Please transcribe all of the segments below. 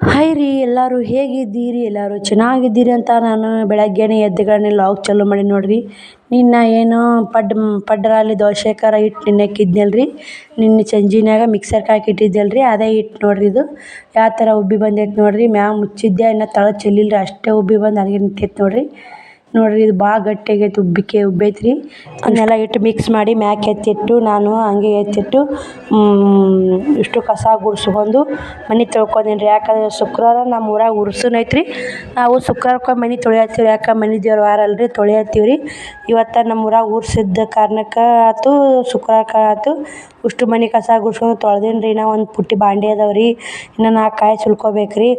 Hi ರೀ ಎಲ್ಲರೂ ಹೇಗಿದ್ದೀರಿ? ಎಲ್ಲರೂ ಚೆನ್ನಾಗಿದ್ದೀರಿ ಅಂತ ನಾನು ಬೆಳಗ್ಗೆನೆ ಎದ್ದುಗನೆ ಲಾಗ್ ಚಾಲೂ ಮಾಡಿ ನೋಡ್ರಿ. ನಿನ್ನ ಏನು ಪಡ್ ಪಡ್ಡರಲ್ಲಿ ದೋಸೆಕಾರ ಹಿಟ್ಟು ನೆನೆಕ್ಕಿದ್ನಲ್ಲ ರೀ ನಿನ್ನೆ ಸಂಜಿನಾಗ ಮಿಕ್ಸರ್ ಹಾಕಿ ಇಟ್ಟಿದ್ದೆಲ್ಲ ರೀ ಅದೇ ಹಿಟ್ಟು ನೋಡ್ರಿ ಇದು. ಯಾವ ಥರ ಉಬ್ಬಿ ಬಂದೈತೆ ನೋಡ್ರಿ? ಮ್ಯಾಗ ಮುಚ್ಚಿದ್ದೆ ಇನ್ನು ತಳ ಚೆಲ್ಲಿಲ್ಲ ಅಷ್ಟೇ ಉಬ್ಬಿ ಬಂದು ಅಲ್ಲಿಗೆ ನಿಂತೈತೆ ನೋಡ್ರಿ. ನೋಡ್ರಿ ಇದು ಭಾಳ ಗಟ್ಟಿಗೆ ಉಬ್ಬಿಕೆ, ಉಬ್ಬೈತ್ರಿ. ಅದನ್ನೆಲ್ಲ ಇಟ್ಟು ಮಿಕ್ಸ್ ಮಾಡಿ ಮ್ಯಾಕ್ ಎತ್ತಿಟ್ಟು, ನಾನು ಹಂಗೆ ಎತ್ತಿಟ್ಟು ಇಷ್ಟು ಕಸ ಗುಡಿಸ್ಕೊಂಡು ಮನೆ ತೊಳ್ಕೊಂಡೀನಿ ರೀ ಯಾಕಂದ್ರೆ ಶುಕ್ರವಾರ ನಮ್ಮ ಊರಾಗ ಉರ್ಸೂನು ಐತ್ರಿ. ನಾವು ಶುಕ್ರವಾರಕ್ಕೆ ಮನೆ ತೊಳಿಯತ್ತೀವಿ ಯಾಕೆ ಮನೆ ದೇವ್ರ ವಾರ ಅಲ್ಲ ರೀ ತೊಳಿಯತ್ತೀವಿ ರೀ ಇವತ್ತು ನಮ್ಮ ಊರಾಗ ಉರ್ಸಿದ್ದ ಕಾರಣಕ್ಕೆ ಆಯ್ತು ಶುಕ್ರವಾರಕ್ಕೆ ಆಯ್ತು ಇಷ್ಟು ಮನೆ ಕಸ ಗುಡ್ಸ್ಕೊಂಡು ತೊಳ್ದೀನಿ ರೀ ನಾವು ಒಂದು ಪುಟ್ಟಿ ಬಾಂಡೆ ಅದಾವೆ ರೀ ಇನ್ನು ನಾಲ್ಕು ಕಾಯಿ ಸುಲ್ಕೊಬೇಕು ರೀ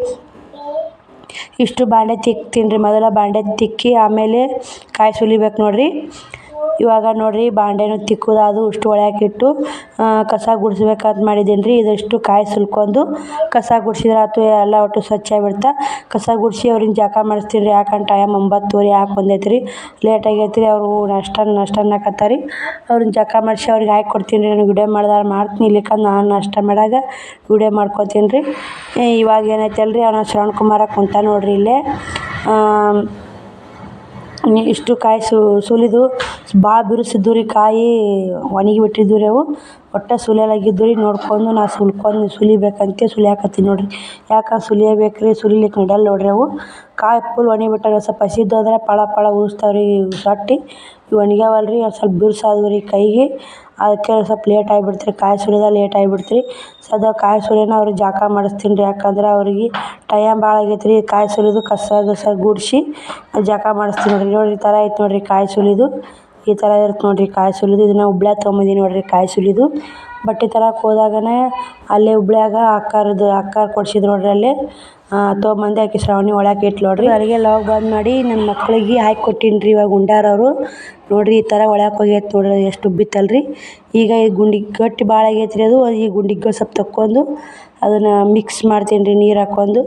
ಇಷ್ಟು ಬಾಂಡೆ ತಿಕ್ತೀನಿ ರೀ ಮೊದಲ ಬಾಂಡೆ ತಿಕ್ಕಿ ಆಮೇಲೆ ಕಾಯಿ ಸುಲಿಬೇಕು ನೋಡ್ರಿ. ಇವಾಗ ನೋಡ್ರಿ ಬಾಂಡೆನೂ ತಿಕ್ಕುದಾದು ಅಷ್ಟು ಒಳ್ಯಾಕಿಟ್ಟು ಕಸ ಗುಡಿಸ್ಬೇಕಂತ ಮಾಡಿದ್ದೀನಿ ರೀ. ಇದಷ್ಟು ಕಾಯಿ ಸುಲ್ಕೊಂಡು ಕಸ ಗುಡಿಸಿದ್ರೆ ಆತು, ಎಲ್ಲ ಒಟ್ಟು ಸ್ವಚ್ಛ ಆಗಿಬಿಡ್ತಾ. ಕಸ ಗುಡಿಸಿ ಅವ್ರಿಗೆ ಜಳಕ ಮಾಡಿಸ್ತೀನಿ ರೀ. ಯಾಕಂದ್ರೆ ಟೈಮ್ ಒಂಬತ್ತುವರೆ ಯಾಕೆ ಬಂದೈತೆ ರೀ ಲೇಟ್ ಆಗೈತೆ ರೀ ಅವರು ನಾಷ್ಟ ನಾಷ್ಟ ಅನ್ನಕತ್ತಾರಿ ಅವ್ರನ್ನ ಜಳಕ ಮಾಡಿಸಿ ಅವ್ರಿಗೆ ಹಾಕಿ ಕೊಡ್ತೀನಿ ರೀ. ನನಗೆ ವಿಡಿಯೋ ಮಾಡ್ದಾರ ಮಾಡ್ತೀನಿ ಇಲ್ಲಿಕಂದ್ರೆ ನಾನು ನಾಷ್ಟ ಮಾಡಾಗ ವಿಡಿಯೋ ಮಾಡ್ಕೊತೀನಿ ರೀ. ಇವಾಗ ಏನೈತೆ ರೀ ಅವ್ನ ಶ್ರವಣ್ ಕುಮಾರ ಕುಂತ ನೋಡ್ರಿ ಇಲ್ಲೇ. ಇಷ್ಟು ಕಾಯಿ ಸುಲಿದು ಭಾಳ ಬಿರುಸಿದ್ದು ರೀ ಕಾಯಿ ಒಣಗಿ ಬಿಟ್ಟಿದ್ದು ರೀ ಅವು. ಒಟ್ಟು ಸುಲಿಯಲಾಗಿದ್ದು ರೀ ನೋಡ್ಕೊಂಡು ನಾ ಸುಲ್ಕೊಂಡು ಸುಲಿಬೇಕಂತ ಸುಲಿಯಾಕತ್ತೀನಿ ನೋಡಿರಿ. ಯಾಕೆ ಸುಲಿಯಬೇಕು ರೀ ಸುಲಿಲಿಕ್ಕೆ ನಡೆಯಲ್ಲ ನೋಡಿರಿ ಅವು. ಕಾಯಿ ಫುಲ್ ಒಣಗಿ ಬಿಟ್ಟಾಗ ಸ್ವಲ್ಪ ಹಸಿದ್ದು ಅಂದ್ರೆ ಪಳ ಪಳ ಉರಿಸ್ತಾವೆ ರೀ ಸೊಟ್ಟಿ. ಒಣಗ್ಯಾವಲ್ಲ ರೀ ಸ್ವಲ್ಪ ಬಿರುಸಾದವು ರೀ ಕೈಗೆ. ಅದಕ್ಕೆ ಸ್ವಲ್ಪ ಲೇಟ್ ಆಗ್ಬಿಡ್ತು ರೀ ಕಾಯಿ ಸುಲಿದ ಲೇಟ್ ಆಗ್ಬಿಡ್ತು ರೀ ಸದ ಕಾಯಿ ಸುಲಿಯೋಣ ಅವ್ರಿಗೆ ಜಳಕ ಮಾಡಿಸ್ತೀನಿ ರೀ, ಯಾಕಂದ್ರೆ ಅವ್ರಿಗೆ ಟೈಮ್ ಭಾಳ ಆಗೈತೆ ರೀ ಕಾಯಿ ಸುಲಿದು ಕಸ ಗಿಸ ಗುಡಿಸಿ ಜಳಕ ಮಾಡಿಸ್ತೀನಿ ನೋಡಿರಿ. ನೋಡಿರಿ, ಈ ಥರ ಐತೆ ನೋಡಿರಿ ಕಾಯಿ ಸುಲಿದು. ಈ ಥರ ಇರುತ್ತೆ ನೋಡಿರಿ ಕಾಯಿ ಸುಲಿದು. ಇದನ್ನು ಹುಬ್ಳ್ಯಾಗ ತೊಗೊಂಬಂದೀನಿ ನೋಡಿರಿ ಕಾಯಿ ಸುಲಿದು. ಬಟ್ಟೆ ತರಕ್ಕೆ ಹೋದಾಗನೇ ಅಲ್ಲೇ ಹುಬ್ಳ್ಯಾಗ ಅಕ್ಕಾರದ್ದು ಅಕ್ಕಾರು ಕೊಡ್ಸಿದ್ರು ನೋಡ್ರಿ ಅಲ್ಲಿ. ತೊಗೊಂಬಂದೆ ಆಕೆ ಶ್ರಾವಣಿ ಒಳಗೆ ಇಟ್ಲು ನೋಡ್ರಿ. ಅಲ್ಲಿಗೆ ಲವ್ ಬಂದ್ ಮಾಡಿ ನನ್ನ ಮಕ್ಳಿಗೆ ಹಾಕಿ ಕೊಟ್ಟೀನಿ ರೀ ಇವಾಗ ಉಂಡಾರ ಅವರು. ನೋಡಿರಿ ಈ ಥರ ಒಳಗೆ ಹೋಗೈತೆ ನೋಡ್ರಿ ಎಷ್ಟು ಉಬ್ಬಿತ್ತಲ್ಲ ರೀ ಈಗ ಈ ಗುಂಡಿ ಗಟ್ಟಿ ಭಾಳ ಆಗೈತೆ ರೀ ಅದು, ಈ ಗುಂಡಿಗೆ ಸ್ವಲ್ಪ ತಕ್ಕೊಂಡು ಅದನ್ನು ಮಿಕ್ಸ್ ಮಾಡ್ತೀನಿ ರೀ ನೀರು ಹಾಕ್ಕೊಂಡು.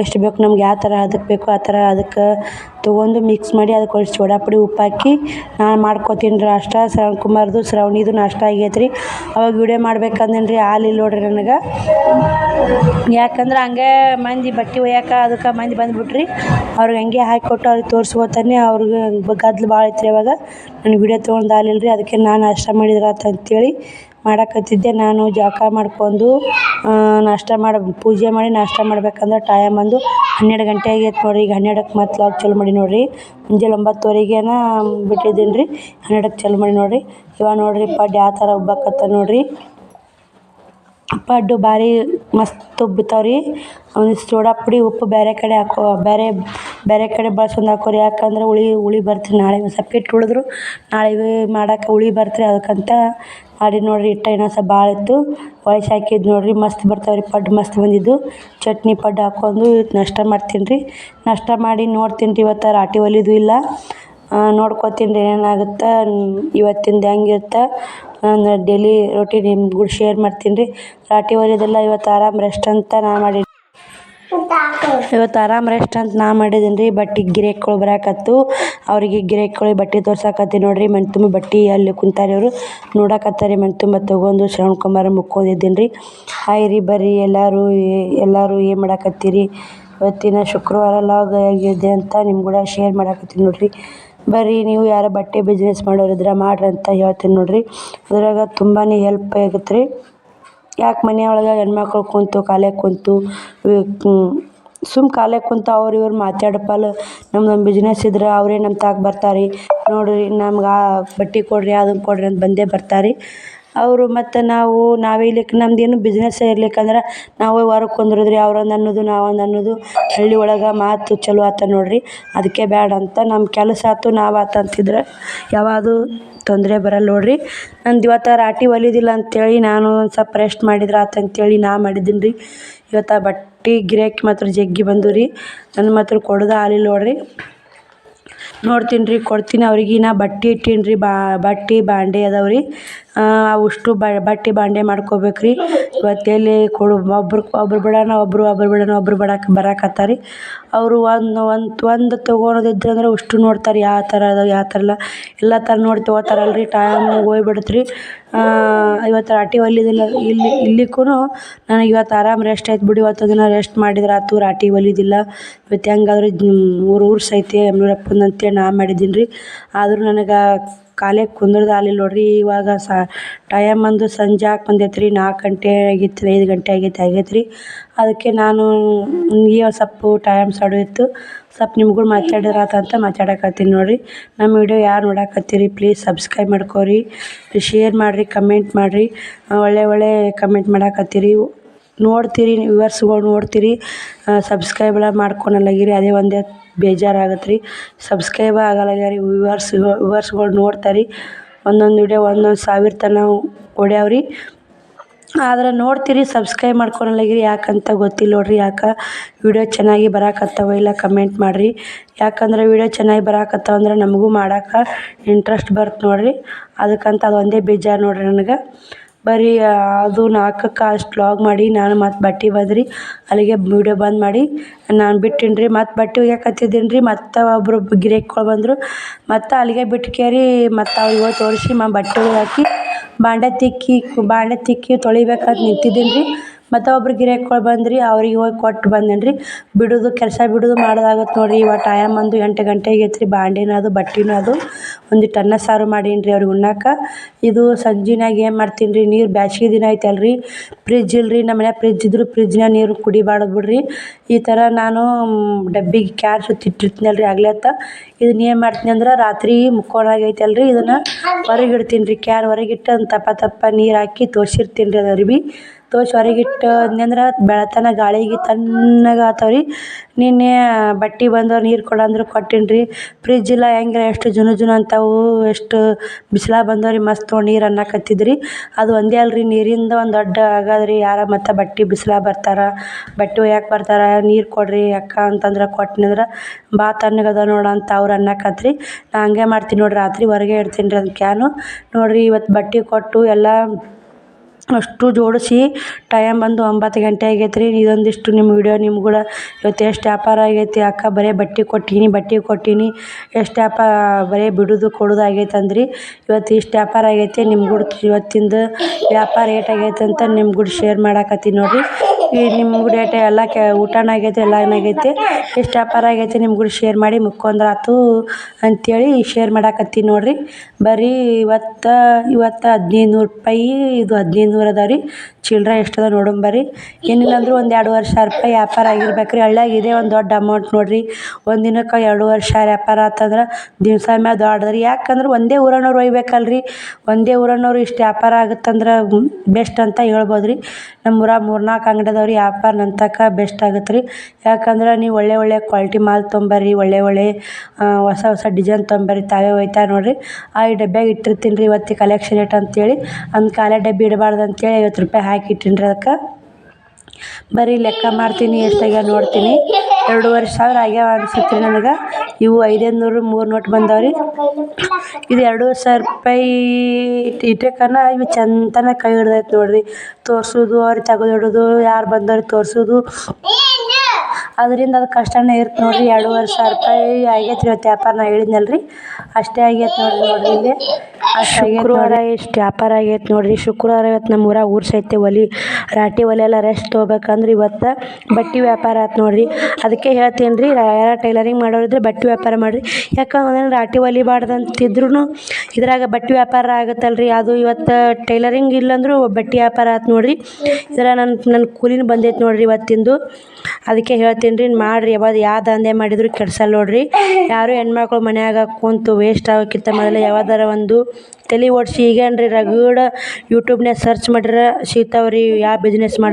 ಎಷ್ಟು ಬೇಕು ನಮ್ಗೆ ಯಾವ ಥರ ಅದಕ್ಕೆ ಬೇಕೋ ಆ ಥರ ಅದಕ್ಕೆ ತೊಗೊಂಡು ಮಿಕ್ಸ್ ಮಾಡಿ ಅದಕ್ಕೆ ಒಂದಿಷ್ಟು ಸೋಡಾ ಪುಡಿ ಉಪ್ಪು ಹಾಕಿ ನಾನು ಮಾಡ್ಕೊತೀನಿ ರೀ ನಾಷ್ಟ ಶ್ರವಣ್ ಕುಮಾರ್ದು, ಶ್ರವಣಿದು ನಾಷ್ಟ ಆಗೈತೆ ರೀ. ಅವಾಗ ವಿಡಿಯೋ ಮಾಡ್ಬೇಕು ಅಂದೇನಿ ರೀ ನೋಡಿರಿ ನನಗೆ. ಯಾಕಂದ್ರೆ ಹಂಗೆ ಮಂದಿ ಬಟ್ಟೆ ಒಯ್ಯಕ್ಕೆ ಅದಕ್ಕೆ ಮಂದಿ ಬಂದುಬಿಟ್ರಿ. ಅವ್ರಿಗೆ ಹಂಗೆ ಹಾಕಿಕೊಟ್ಟು ಅವ್ರಿಗೆ ತೋರಿಸ್ಕೊತಾನೆ. ಅವ್ರಿಗೆ ಗದ್ದಲ ಭಾಳ ಐತೆ ರೀ ಅವಾಗ. ನನಗೆ ವಿಡಿಯೋ ತೊಗೊಂಡು ಹಾಲಿಲ್ಲ ರೀ ಅದಕ್ಕೆ ನಾನು ನಾಷ್ಟ ಮಾಡಿದ್ರೆ ಅಂತೇಳಿ ಮಾಡಕತ್ತಿದ್ದೆ. ನಾನು ಜಳಕ ಮಾಡ್ಕೊಂಡು ನಾಷ್ಟ ಮಾಡಿ, ಪೂಜೆ ಮಾಡಿ ನಾಷ್ಟ ಮಾಡ್ಬೇಕಂದ್ರೆ ಟೈಮ್ ಬಂದು ಹನ್ನೆರಡು ಗಂಟೆ ಆಗೈತೆ ನೋಡಿರಿ. ಈಗ ಹನ್ನೆರಡಕ್ಕೆ ಮತ್ತೆ ಲಾಕ್ ಚಾಲು ಮಾಡಿ ನೋಡಿರಿ. ಮುಂಜಾನೆ ಒಂಬತ್ತುವರೆಗೇನ ಬಿಟ್ಟಿದ್ದೀನಿ ರೀ ಹನ್ನೆರಡಕ್ಕೆ ಚಾಲು ಮಾಡಿ ನೋಡಿರಿ. ಇವಾಗ ನೋಡಿರಿ ಪಡ್ಡು ಯಾವ ಥರ ಉಬ್ಬಾಕತ್ತಾವ ನೋಡಿರಿ. ಪಡ್ಡು ಭಾರಿ ಮಸ್ತ್ ಉಬ್ಬುತಾವ್ರಿ ಒಂದಿಷ್ಟು ಸೋಡಾ ಪುಡಿ ಉಪ್ಪು ಬೇರೆ ಕಡೆ ಹಾಕೋ ಬೇರೆ ಬೇರೆ ಕಡೆ ಬಳ್ಸ್ಕೊಂಡು ಹಾಕೋರಿ. ಯಾಕಂದ್ರೆ ಹುಳಿ ಹುಳಿ ಬರ್ತ್ರಿ ನಾಳೆ. ಒಂದು ಸಲ್ಪ ಹಿಟ್ಟು ಉಳಿದ್ರು ನಾಳೆಗೆ ಮಾಡಕ್ಕೆ ಹುಳಿ ಬರ್ತ್ರಿ ಅದಕ್ಕಂತ ಮಾಡಿ ನೋಡಿರಿ. ಹಿಟ್ಟು ಇನ್ನೊಂದು ಸ್ವಲ್ಪ ಭಾಳ ಇತ್ತು. ಹೊಳ್ಸಿ ಹಾಕಿದ್ದು ನೋಡಿರಿ. ಮಸ್ತ್ ಬರ್ತಾವೆ ರೀ ಪಡ್ಡು ಮಸ್ತ್ ಬಂದಿದ್ದು. ಚಟ್ನಿ ಪಡ್ಡು ಹಾಕ್ಕೊಂಡು ನಾಷ್ಟ ಮಾಡ್ತೀನಿ ರೀ. ನಾಷ್ಟ ಮಾಡಿ ನೋಡ್ತೀನಿ ರೀ ಇವತ್ತು ರಾಟಿ ಒಲಿದು ಇಲ್ಲ. ನೋಡ್ಕೊತೀನಿ ರೀ ಏನಾಗುತ್ತೆ ಇವತ್ತಿಂದು ಹೆಂಗಿರುತ್ತೆ. ನಾನು ಡೈಲಿ ರೊಟೀನ್ ನಿಮ್ಮ ಕೂಡ ಶೇರ್ ಮಾಡ್ತೀನಿ ರೀ. ರಾಟಿ ಒಲಿಯೋದೆಲ್ಲ ಇವತ್ತು ಆರಾಮ್ ರೆಸ್ಟ್ ಅಂತ ನಾ ಮಾಡಿ ಇವತ್ತು ಆರಾಮ್ ರೆಸ್ಟ್ ಅಂತ ನಾ ಮಾಡಿದ್ದೀನಿ ರೀ. ಬಟ್ಟೆ ಗಿರಾಕಿಗಳು ಬರಾಕತ್ತು. ಅವರಿಗೆ ಗಿರೇಕ್ಗಳಿಗೆ ಬಟ್ಟೆ ತೋರ್ಸಾಕತ್ತೀನಿ ನೋಡಿರಿ. ಮನೆ ತುಂಬ ಬಟ್ಟೆ ಅಲ್ಲಿ ಕುಂತಾರೆ ಅವರು ನೋಡಾಕತ್ತಾರೆ ಮನೆ ತುಂಬ ತೊಗೊಂಡು ಶ್ರವಣ್ ಕುಮಾರ ಮುಕ್ಕೋದಿದ್ದೀನಿ ರೀ. ಹಾಯ್ ರೀ ಬರ್ರಿ ಎಲ್ಲರೂ ಎಲ್ಲರೂ ಏನು ಮಾಡಕತ್ತೀರಿ? ಇವತ್ತಿನ ಶುಕ್ರವಾರ ಲಾಗ್ ಆಗಿದೆ ಅಂತ ನಿಮ್ಮ ಕೂಡ ಶೇರ್ ಮಾಡಾಕತ್ತೀನಿ ನೋಡಿರಿ. ಬರ್ರಿ ನೀವು ಯಾರು ಬಟ್ಟೆ ಬಿಸ್ನೆಸ್ ಮಾಡೋರು ಇದ್ರೆ ಮಾಡ್ರಿ ಅಂತ ಹೇಳ್ತೀನಿ ನೋಡಿರಿ. ಅದ್ರಾಗ ತುಂಬಾ ಹೆಲ್ಪ್ ಆಗುತ್ತೆ ರೀ ಯಾಕೆ ಮನೆಯೊಳಗೆ ಹೆಣ್ಮಕ್ಳು ಕುಂತು ಖಾಲಿ ಕುಂತು ಸುಮ್ಮ ಖಾಲಿ ಕುಂತು ಅವ್ರು ಇವ್ರು ಮಾತಾಡಪ್ಪಲ್ಲ. ನಮ್ಮ ಬಿಸ್ನೆಸ್ ಇದ್ರೆ ಅವರೇ ನಮ್ಮ ತಾಕ ಬರ್ತಾರೆ. ರೀ ನೋಡಿರಿ ನಮ್ಗೆ ಆ ಬಟ್ಟೆ ಕೊಡಿರಿ ಅದನ್ನು ಕೊಡಿರಿ ಅಂತ ಬಂದೇ ಬರ್ತಾರೆ. ರೀ ಅವರು ಮತ್ತು ನಾವು, ನಾವೇ ನಮ್ದು ನಮ್ದೇನು ಬಿಸ್ನೆಸ್ಸೇ ಇರ್ಲಿಕ್ಕಂದ್ರೆ ನಾವು ಹೊರಗೆ ಕುಂದ್ರುದು ರೀ ಒಂದು ಅನ್ನೋದು ನಾವೊಂದು ಅನ್ನೋದು, ಹಳ್ಳಿ ಒಳಗೆ ಮಾತು ಚಲೋ ಆತ ನೋಡಿರಿ. ಅದಕ್ಕೆ ಬ್ಯಾಡ ಅಂತ ನಮ್ಮ ಕೆಲಸ ಆಯ್ತು ನಾವು ಆಯ್ತು ಅಂತಿದ್ರೆ ಯಾವುದು ತೊಂದರೆ ಬರಲ್ಲ ನೋಡಿರಿ. ನಂದು ಇವತ್ತು ರಾಟಿ ಹೊಲಿದಿಲ್ಲ ಅಂತೇಳಿ ನಾನು ಒಂದು ಸ್ವಲ್ಪ ರೆಸ್ಟ್ ಮಾಡಿದ್ರೆ ಆತು ಅಂತೇಳಿ ನಾ ಮಾಡಿದ್ದೀನಿ ರೀ ಇವತ್ತು ಬಟ್ಟೆ, ಗಿರಾಕಿ ಮಾತ್ರ ಜಗ್ಗಿ ಬಂದು ರೀ ನನ್ನ ಮಾತ್ರ ಕೊಡೋದು ಆಗ್ಲಿಲ್ಲ ನೋಡಿರಿ. ನೋಡ್ತೀನಿ ರೀ ಕೊಡ್ತೀನಿ ಅವ್ರಿಗೆ. ನಾ ಬಟ್ಟೆ ಇಟ್ಟೀನಿ ರೀ ಬಾ, ಬಟ್ಟೆ, ಬಾಂಡೆ ಅದಾವೆ ರೀ ಅವಷ್ಟು ಬಟ್ಟೆ ಬಾಂಡೆ ಮಾಡ್ಕೊಬೇಕು ರೀ ಇವತ್ತು ಎಲ್ಲಿ ಕೊಡು, ಒಬ್ರು ಒಬ್ರು ಬಿಡೋಣ ಒಬ್ಬರು ಒಬ್ರು ಬಿಡೋಣ, ಒಬ್ರು ಬಿಡಕ್ಕೆ ಬರಾಕತ್ತಾರ ರೀ ಅವರು ಒಂದು ಒಂದು ಒಂದು ಅಂದ್ರೆ ಅಷ್ಟು ನೋಡ್ತಾರೆ ಯಾವ ಥರ ಅದಾವೆ, ಯಾವ ಥರ ಇಲ್ಲ. ಎಲ್ಲ ಥರ ನೋಡಿ ತೊಗೋತಾರಲ್ಲ ರೀ ಟೈಮ್ ಹೋಗ್ಬಿಡತ್ತೆ ರೀ ಇವತ್ತು ರಾಟಿ ಹೊಲಿಯೋದಿಲ್ಲ ಇಲ್ಲಿ ಇಲ್ಲಿಕ್ಕೂ ನನಗೆ ಇವತ್ತು ಆರಾಮ ರೆಸ್ಟ್ ಆಯ್ತು ಬಿಡು. ಇವತ್ತು ದಿನ ರೆಸ್ಟ್ ಮಾಡಿದ್ರೆ ಆಯ್ತು ರಾಟಿ ಹೊಲಿಯೋದಿಲ್ಲ ಇವತ್ತು ಹೆಂಗಾದ್ರು ಊರು ಊರು ಸಹಿತ ಅಂತೇಳಿ ನಾ ಮಾಡಿದ್ದೀನಿ ರೀ ಆದರೂ ನನಗೆ ಖಾಲಿ ಕುಂದ್ರದು ಆಗ್ಲಿಲ್ಲ ನೋಡಿರಿ. ಇವಾಗ ಸ ಟೈಮ್ ಅಂದು ಸಂಜೆ ಆಗಿ ಬಂದೈತೆ ರೀ ನಾಲ್ಕು ಗಂಟೆ ಆಗಿತ್ತು, ಐದು ಗಂಟೆ ಆಗೈತೆ ಆಗೈತೆ ರೀ ಅದಕ್ಕೆ ನಾನು ಈಗ ಸ್ವಲ್ಪ ಟೈಮ್ ಸಡು ಇತ್ತು. ಸ್ವಲ್ಪ ನಿಮ್ಗೂ ಮಾತಾಡಿದ್ರೆ ಆತಂತ ಮಾತಾಡಕತ್ತೀನಿ ನೋಡಿರಿ. ನಮ್ಮ ವಿಡಿಯೋ ಯಾರು ನೋಡಕತ್ತೀರಿ ಪ್ಲೀಸ್ ಸಬ್ಸ್ಕ್ರೈಬ್ ಮಾಡ್ಕೊರಿ. ಶೇರ್ ಮಾಡಿರಿ ಕಮೆಂಟ್ ಮಾಡಿರಿ. ಒಳ್ಳೆ ಒಳ್ಳೆಯ ಕಮೆಂಟ್ ಮಾಡಕತ್ತೀರಿ. ನೋಡ್ತೀರಿ, ವ್ಯೂವರ್ಸ್ಗಳು ನೋಡ್ತೀರಿ ಸಬ್ಸ್ಕ್ರೈಬ್ ಎಲ್ಲ ಮಾಡ್ಕೊಳಲ್ಲಾಗಿರಿ ಅದೇ ಒಂದೇ ಬೇಜಾರಾಗತ್ತೆ ರೀ ಸಬ್ಸ್ಕ್ರೈಬ್ ಆಗಲ್ಲ ರೀ ವ್ಯೂವರ್ಸ್, ವ್ಯೂವರ್ಸ್ಗಳು ನೋಡ್ತಾರೆ. ಒಂದೊಂದು ವಿಡಿಯೋ ಒಂದೊಂದು ಸಾವಿರ ತನಕ ಹೊಡ್ಯಾವ ಆದ್ರೆ ನೋಡ್ತೀರಿ ಸಬ್ಸ್ಕ್ರೈಬ್ ಮಾಡ್ಕೊಳಲ್ಲಾಗಿರಿ ಯಾಕಂತ ಗೊತ್ತಿಲ್ಲ ನೋಡಿರಿ, ಯಾಕೆ ವಿಡಿಯೋ ಚೆನ್ನಾಗಿ ಬರಾಕತ್ತವ ಇಲ್ಲ ಕಮೆಂಟ್ ಮಾಡಿರಿ. ಯಾಕಂದ್ರೆ ವಿಡಿಯೋ ಚೆನ್ನಾಗಿ ಬರಾಕತ್ತವ ಅಂದ್ರೆ ನಮಗೂ ಮಾಡಕ್ಕೆ ಇಂಟ್ರೆಸ್ಟ್ ಬರುತ್ತೆ ನೋಡಿರಿ. ಅದಕ್ಕಂತ ಅದೊಂದೇ ಬೇಜಾರು ನೋಡಿರಿ ನನಗೆ. ಬರೀ ಅದು ನಾಲ್ಕಕ್ಕೆ ಅಷ್ಟು ಲಾಗ್ ಮಾಡಿ, ನಾನು ಮತ್ತು ಬಟ್ಟೆ ಬಂದ್ರಿ ಅಲ್ಲಿಗೆ ವಿಡಿಯೋ ಬಂದ್ ಮಾಡಿ, ನಾನು ಬಿಟ್ಟೀನಿ ರೀ ಮತ್ತು ಬಟ್ಟೆ ಒಗ್ಯಾಕತ್ತಿದ್ದೀನಿ ರೀ ಮತ್ತು ಒಬ್ಬರು ಗಿರಾಕಿಗಳು ಬಂದರು, ಮತ್ತು ಅಲ್ಲಿಗೆ ಬಿಟ್ಟು ಕೇರಿ ಮತ್ತು ಅವ್ರಿಗೆ ತೋರಿಸಿ, ಮ ಬಟ್ಟೆ ಹಾಕಿ ಬಾಂಡೆ ತಿಕ್ಕಿ ಬಾಂಡೆ ತಿಕ್ಕಿ ತೊಳಿಬೇಕಂತ ನಿಂತಿದ್ದೀನಿ ರೀ ಮತ್ತು ಒಬ್ರು ಗಿರಾಕಿಗಳು ಬಂದ್ರಿ, ಅವ್ರಿಗೆ ಹೋಗಿ ಕೊಟ್ಟು ಬಂದೇನ್ರಿ. ಬಿಡುದು ಕೆಲಸ ಬಿಡೋದು ಮಾಡೋದಾಗತ್ತೆ ನೋಡಿರಿ. ಇವಾಗ ಟೈಮ್ ಒಂದು ಎಂಟು ಗಂಟೆಗೆ ಐತ್ರಿ. ಬಾಂಡೆನೂ ಅದು, ಬಟ್ಟೆನೂ ಅದು. ಒಂದಿಷ್ಟು ಅನ್ನ ಸಾರು ಮಾಡೀನಿ ರೀ ಅವ್ರಿಗೆ ಉಣ್ಣಾಕ. ಇದು ಸಂಜೆನಾಗ ಏನು ಮಾಡ್ತೀನಿ ರೀ ನೀರು ಬ್ಯಾಸಿಗೆ ದಿನ ಐತಲ್ಲ ರೀ ಫ್ರಿಜ್ ಇಲ್ರಿ ನಮ್ಮ ಮನ್ಯಾಗ ಫ್ರಿಜ್ ಇದ್ದರೂ ಫ್ರಿಜ್ನಾಗ ನೀರು ಕುಡಿಬಾರ್ದು ಬಿಡ್ರಿ. ಈ ಥರ ನಾನು ಡಬ್ಬಿಗೆ ಕ್ಯಾನ್ ಸುತ್ತಿ ಇಟ್ಟಿರ್ತೀನಲ್ಲ ರೀ ಆಗ್ಲತ್ತ ಇದನ್ನ ಏನು ಮಾಡ್ತೀನಿ ಅಂದ್ರೆ, ರಾತ್ರಿ ಮುಕ್ಕೋಣಾಗ ಐತಲ್ಲ ರೀ ಇದನ್ನು ಹೊರಗೆ ಇಡ್ತೀನಿ ರೀ ಕ್ಯಾನ್ ಹೊರಗಿಟ್ಟು ತಪ್ಪ ತಪ್ಪ ನೀರು ಹಾಕಿ ತೋಸಿರ್ತೀನಿ ರೀ ಅರ್ವಿ ತೋಸಿ ಹೊರಗಿಟ್ಟು ಅದ್ನಂದ್ರೆ ಬೆಳತನ ಗಾಳಿಗೆ ತಣ್ಣಗೆ ರೀ ನಿನ್ನೆ ಬಟ್ಟೆ ಬಂದವ್ರು ನೀರು ಕೊಡು ಅಂದ್ರೆ ಕೊಟ್ಟೀನಿ ರೀ ಫ್ರಿಜ್ ಇಲ್ಲ ಹೆಂಗೆ ಎಷ್ಟು ಜುನು ಜುನು ಅಂತಾವು. ಎಷ್ಟು ಬಿಸಿಲ ಬಂದವ ರೀ ಮಸ್ತ್ ತೊಗೊಂಡು ನೀರು ಅನ್ನಕತ್ತಿದ್ದು ಅದು ಒಂದೇ ಅಲ್ರಿ. ನೀರಿಂದ ಒಂದು ದೊಡ್ಡ ಆಗದ ರೀ ಯಾರೋ ಮತ್ತು ಬಟ್ಟೆ ಬಿಸಿಲ ಬರ್ತಾರೆ? ಬಟ್ಟೆ ಒಯ್ಯಾಕೆ ಬರ್ತಾರೆ? ನೀರು ಕೊಡ್ರಿ ಅಕ್ಕ ಅಂತಂದ್ರೆ ಕೊಟ್ನಿ ಬಾ ತಣ್ಣಗದ ನೋಡು ಅಂತ ಅವ್ರು ಅನ್ನಕತ್ರಿ. ನಾ ಹಂಗೆ ಮಾಡ್ತೀನಿ ನೋಡಿರಿ. ರಾತ್ರಿ ಹೊರಗೆ ಇಡ್ತೀನಿ ರೀ ಅದನ್ನ ಕ್ಯಾನು. ನೋಡಿರಿ ಇವತ್ತು ಬಟ್ಟೆ ಕೊಟ್ಟು ಎಲ್ಲ ಅಷ್ಟು ಜೋಡಿಸಿ ಟೈಮ್ ಬಂದು ಒಂಬತ್ತು ಗಂಟೆ ಆಗೈತೆ ರೀ ಇದೊಂದಿಷ್ಟು ನಿಮ್ಮ ವಿಡಿಯೋ ನಿಮ್ಗೆ ಕೂಡ ಇವತ್ತು ಎಷ್ಟು ವ್ಯಾಪಾರ ಆಗೈತಿ ಅಕ್ಕ? ಬರೇ ಬಟ್ಟೆ ಕೊಟ್ಟೀನಿ ಬಟ್ಟೆ ಕೊಟ್ಟೀನಿ. ಎಷ್ಟು ವ್ಯಾಪ ಬರೀ ಬಿಡೋದು ಕೊಡೋದು ಆಗೈತೆ ಅಂದ್ರಿ ಇವತ್ತು ಇಷ್ಟು ವ್ಯಾಪಾರ ಆಗೈತೆ ನಿಮ್ಮ ಕೂಡ ಇವತ್ತಿಂದು ವ್ಯಾಪಾರ ಆಗೈತೆ ಅಂತ ನಿಮ್ಮ ಕೂಡ ಶೇರ್ ಮಾಡಾಕತ್ತೀನಿ ನೋಡಿರಿ. ಈ ನಿಮ್ಮ ಕೂಡ ಏಟ ಎಲ್ಲ ಕೆ, ಊಟನೂ ಆಗೈತೆ ಎಲ್ಲ ಆಗೈತೆ. ಎಷ್ಟು ವ್ಯಾಪಾರ ಆಗೈತೆ ನಿಮ್ಮ ಕೂಡ ಶೇರ್ ಮಾಡಿ ಮುಕ್ಕೊಂಡ್ರೆ ಆಯ್ತು ಅಂಥೇಳಿ ಶೇರ್ ಮಾಡಾಕತ್ತೀನಿ ನೋಡಿರಿ. ಬರೀ ಇವತ್ತು ಇವತ್ತು ಹದಿನೈದು ನೂರು ರೂಪಾಯಿ, ಇದು ಹದಿನೈದು ನೂರು ಅದಾವೆ ರೀ ಚಿಲ್ಲರೆ ಎಷ್ಟು ಅದಾವೆ ನೋಡೋಣ ಬರ್ರಿ. ಏನಿಲ್ಲ ಅಂದರೂ ಒಂದು ಎರಡುವರೆ ಸಾವಿರ ರೂಪಾಯಿ ವ್ಯಾಪಾರ ಆಗಿರ್ಬೇಕು ರೀ ಹಳ್ಳ್ಯಾಗ ಇದೇ ಒಂದು ದೊಡ್ಡ ಅಮೌಂಟ್ ನೋಡಿರಿ. ಒಂದು ದಿನಕ್ಕೆ ಎರಡುವರೆ ಸಾವಿರ ವ್ಯಾಪಾರ ಆತಂದ್ರೆ ದಿವ್ಸ ಮ್ಯಾಲ ದೊಡ್ಡದು ರೀ ಯಾಕಂದ್ರೆ ಒಂದೇ ಊರನವ್ರು ಒಯ್ಬೇಕಲ್ಲ ಒಂದೇ ಊರನವ್ರು ಇಷ್ಟು ವ್ಯಾಪಾರ ಆಗತ್ತಂದ್ರೆ ಬೆಸ್ಟ್ ಅಂತ ಹೇಳ್ಬೋದು ರೀ ನಮ್ಮ ಊರಾಗ ಮೂರು ನಾಲ್ಕು ಅಂಗಡಿ ಅದಾವೆ ವ್ಯಾಪಾರ ನನ್ನ ಬೆಸ್ಟ್ ಆಗತ್ತೆ ರೀ ಯಾಕಂದ್ರೆ ನೀವು ಒಳ್ಳೆ ಒಳ್ಳೆ ಕ್ವಾಲಿಟಿ ಮಾಲ್ ತೊಂಬರ್ರಿ, ಒಳ್ಳೆ ಒಳ್ಳೆ ಹೊಸ ಹೊಸ ಡಿಸೈನ್ ತೊಂಬರ್ರಿ ತಾವೇ ಒಯ್ತಾರೆ ನೋಡಿರಿ. ಆ, ಈ ಡಬ್ಯಾಗ ಇಟ್ಟಿರ್ತೀನಿ ರೀ ಇವತ್ತು ಕಲೆಕ್ಷನ್ ರೇಟ್ ಅಂತೇಳಿ. ಅಂದ್ ಕಾಲೇ ಡಬ್ಬಿ ಇಡಬಾರ್ದು ಅಂತೇಳಿ ಐವತ್ತು ರೂಪಾಯಿ ಹಾಕಿ ಇಟ್ಟೀನಿ ರೀ ಅದಕ್ಕೆ. ಬರೀ ಲೆಕ್ಕ ಮಾಡ್ತೀನಿ, ಎಷ್ಟು ಆಗ್ಯಾವ ನೋಡ್ತೀನಿ. ಎರಡೂವರೆ ಸಾವಿರ ಆಗ್ಯಾವ ಅನ್ಸುತ್ತೆ ನನಗೆ. ಇವು ಐದೈದು ನೂರು ಮೂರು ನೋಟ್ ಬಂದಾವೆ ರೀ ಇದು ಎರಡೂವರೆ ಸಾವಿರ ರೂಪಾಯಿ ಇಟ್ಟಕ್ಕನ ಇವು ಚಂತನ ಕೈ ಹಿಡ್ದೈತೆ ನೋಡಿರಿ. ತೋರಿಸೋದು ಅವ್ರಿಗೆ ತೆಗೆದಿಡೋದು ಯಾರು ಬಂದವ್ರಿಗೆ ತೋರ್ಸೋದು. ಅದರಿಂದ ಅದು ಕಷ್ಟನೇ ಇರುತ್ತೆ ನೋಡಿರಿ, ಎರಡೂವರೆ ಸಾವಿರ ರೂಪಾಯಿ ಆಗೈತೆ ರೀ ಇವತ್ತು ವ್ಯಾಪಾರ ನಾ ಹೇಳಿದ್ನಲ್ಲ ರೀ ಅಷ್ಟೇ ಆಗೈತೆ ನೋಡಿರಿ ನೋಡಿರಿ ಇಲ್ಲಿ ಶುಕ್ರವಾರ ಎಷ್ಟು ವ್ಯಾಪಾರ ಆಗೈತೆ ನೋಡಿರಿ. ಶುಕ್ರವಾರ ಇವತ್ತು ನಮ್ಮ ಊರಾಗ ಊರು ಸೈತೆ ಒಲೆ. ರಾಟಿ ಒಲೆ ಎಲ್ಲ ರೆಸ್ಟ್ ತೊಗೋಬೇಕಂದ್ರೆ ಇವತ್ತು ಬಟ್ಟೆ ವ್ಯಾಪಾರ ಆಯ್ತು ನೋಡಿರಿ. ಅದಕ್ಕೆ ಹೇಳ್ತೀನಿ ರೀ ಯಾರು ಟೈಲರಿಂಗ್ ಮಾಡೋರಿದ್ರೆ ಬಟ್ಟೆ ವ್ಯಾಪಾರ ಮಾಡಿರಿ. ಯಾಕಂದ್ರೆ ರಾಟಿ ಒಲಿ ಅಂತಿದ್ರೂ ಇದ್ರಾಗ ಬಟ್ಟೆ ವ್ಯಾಪಾರ ಆಗತ್ತಲ್ಲ ರೀ ಅದು ಇವತ್ತು ಟೈಲರಿಂಗ್ ಇಲ್ಲಂದ್ರೂ ಬಟ್ಟೆ ವ್ಯಾಪಾರ ಆಯ್ತು ನೋಡಿರಿ. ಇದ್ರಾಗ ನನ್ನ ನನ್ನ ಕೂಲಿನೂ ಬಂದೈತೆ ನೋಡಿರಿ ಇವತ್ತಿಂದು. ಅದಕ್ಕೆ ಹೇಳ್ತೀನಿ ರೀ, ಮಾಡಿರಿ. ಯಾವಾಗ ಯಾವ ದಂಧೆ ಮಾಡಿದ್ರು ಕೆಡ್ಸಲ್ಲ ನೋಡ್ರಿ. ಯಾರು ಹೆಣ್ಮಕ್ಳು ಮನ್ಯಾಗ ಕುಂತು ವೇಸ್ಟ್ ಆಗೋಕ್ಕಿಂತ ಮೊದಲು ಯಾವ್ದಾರ ಒಂದು ತಲೆ ಓಡಿಸಿ. ಈಗೇನು ರೀ ರಗಡ ಯೂಟ್ಯೂಬ್ನ್ಯಾಗ ಸರ್ಚ್ ಮಾಡಿದ್ರೆ ಸಿಗ್ತಾವೆ ರೀ ಯಾವ ಬಿಸ್ನೆಸ್ ಮಾಡಿ